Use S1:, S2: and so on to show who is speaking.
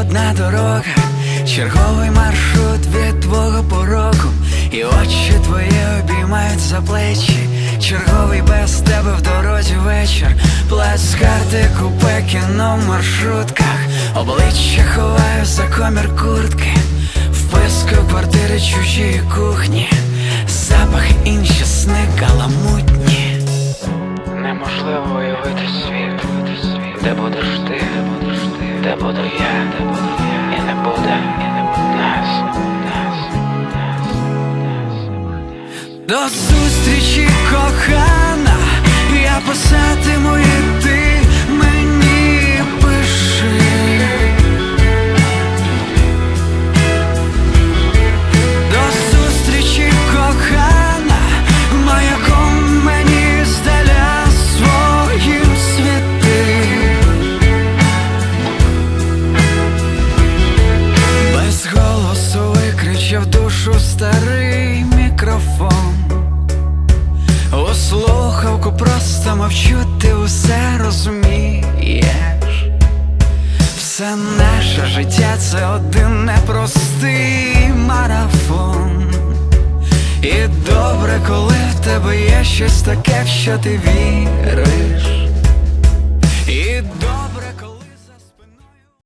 S1: одна дорога, черговий маршрут від твого пороку, і очі твої обіймають за плечі, черговий без тебе в дорозі вечір, плацкарти, купе, кіно в маршрутках, обличчя ховаю за комір куртки, вписку квартири чужої кухні, запах інші сни каламутні. Неможливо уявити світ, де будеш ти, де буду я, і не буде нас, нас, нас, нас. До зустрічі, викричав душу старий мікрофон. У слухавку просто мовчу, ти усе розумієш. Все наше життя це один непростий марафон. І добре, коли в тебе є щось таке, в що ти віриш.